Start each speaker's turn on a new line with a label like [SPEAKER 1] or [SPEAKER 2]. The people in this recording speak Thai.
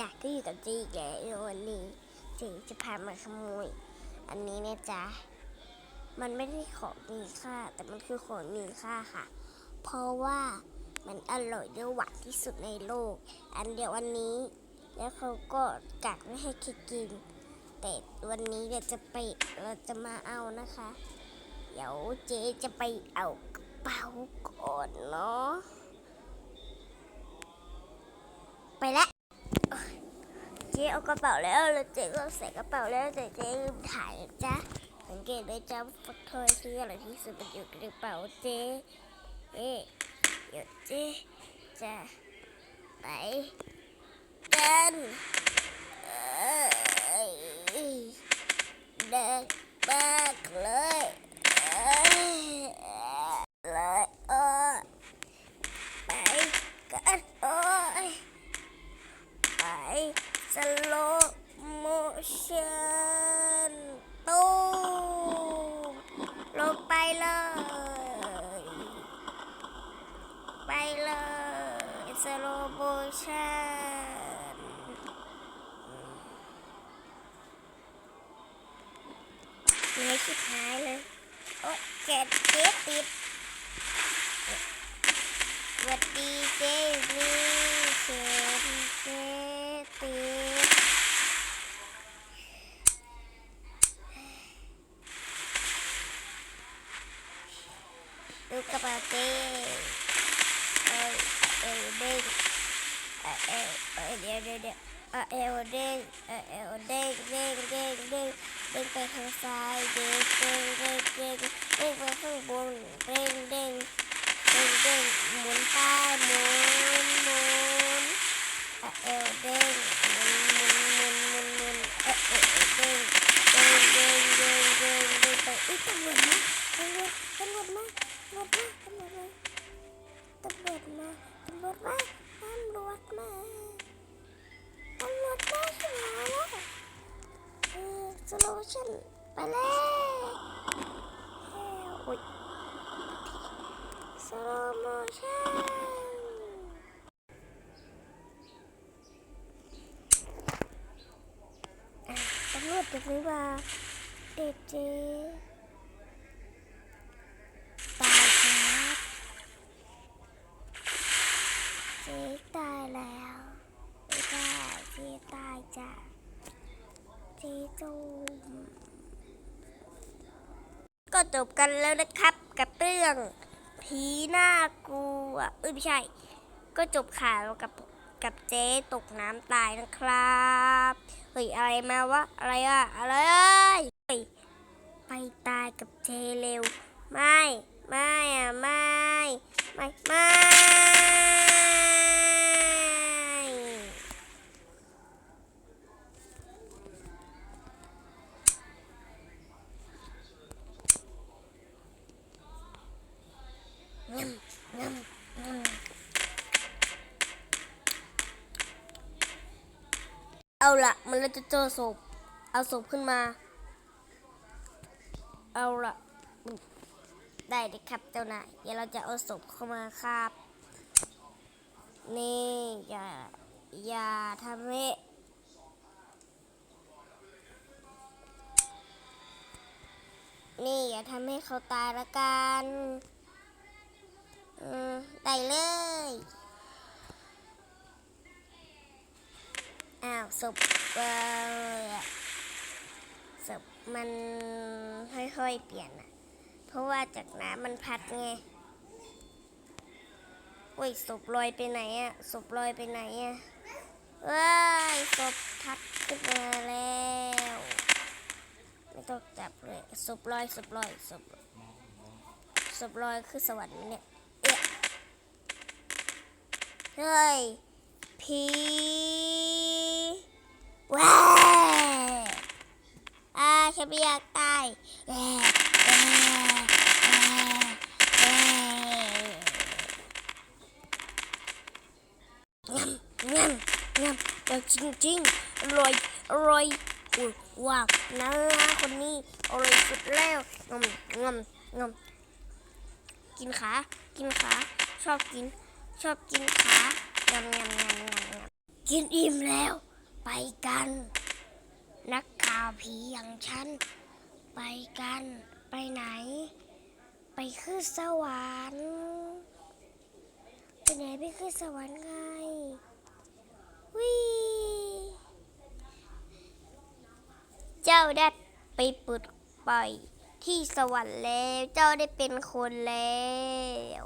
[SPEAKER 1] จ้ะก็อยู่กับเจีแกแล้ววันนี้เจีจะพามาขโมย อันนี้เนี่ยจ้ะมันไม่ได้ของมีค่า แต่มันคือของมีค่าค่ะ เพราะว่ามันอร่อยและหวานที่สุดในโลก อันเดียววันนี้ แล้วเขาก็กักไม่ให้ใครกิน แต่วันนี้เดี๋ยวจะไปเราจะมาเอานะคะ เดี๋ยวเจ๊จะไปเอากระเป๋าก่อนเนาะไปแล้ว จ๊เอากระเป๋าแล้วแล้วเจ๊ก็ใส่กระเป๋าแล้วแต่เจ๊ลืมถ่ายจ๊ะสังเกตได้จ้าฟักทอยที่อะไรที่สุดมันอยู่ในกระเป๋าเจ๊เอ๊ะเดี๋ยวเจ๊จะไปกันเอ้ยเดินมากเลยเอ้ยเลยเออไปกันโอ้ย ไปสโล โมชันตูมลงไปเลย ไปเลยสโลโมชันไม่ชิบหายเลย โอ๊ยเจ๊ติดสวัสดีเจนี่เชนเจติดดูกระเป๋าเจ๊เอ้ยเอวเด้งเอ้ยเอ้ย เอ้ยเดี๋ยวเสโลชั่นไปแล้วโอุ้ยสโลโมชั่นตำรวจยังไม่มาเด็กเจ๊ตายครับเจ๊ตายแล้วไม่ได้เจ๊ตายจ้ะ จ๊จูมก็จบกันแล้วนะครับ กับเรื่องผีน่ากลัวเอ้ยไม่ใช่ ก็จบข่าวกับกับเจ๊ตกน้ำตายนะครับเฮ้ยอะไรมาวะอะไรอะอะไรเอ้ยไปตายกับเจเร็ว ไม่ ไม่ ไม่ เอาละมันเราจะเจอศพ เอาศพขึ้นมา เอาละได้เลยครับเจ้านายเดี๋ยวเราจะเอาศพเข้ามาครับ นี่อย่าอย่าทำให้นี่อย่าทำให้เขาตายละกันอืมได้เลย อ้าว ศพเอ่อศพมันค่อยๆเปลี่ยนอะเพราะว่าจากน้ำมันพัดไงโอ้ยศพลอยไปไหนอะศพลอยไปไหนอะเอ้ยศพพัดขึ้นมาแล้ว ไม่ต้องจับเลยศพลอยศพลอยศพศพลอยคือสวรรค์เนี่ยเอ๊ะเฮ้ยผี ว้าอ่าฉันไม่อยากตายแย่แย่แย่แย่งำงำงอร่อยจริงอร่อยอร่อยอุ้ยว้าวน้าคนนี้อร่อยสุดแล้วงำงำงำกินขากินขาชอบกิน ชอบกินขางำงำงำงำงำกินอิ่มแล้ว ไปกัน นักข่าวผีอย่างฉัน ไปกัน ไปไหน ไปขึ้นสวรรค์ไปไหนไปขึ้นสวรรค์ไงวิเจ้าได้ไปปลดปล่อยที่สวรรค์แล้ว เจ้าได้เป็นคนแล้ว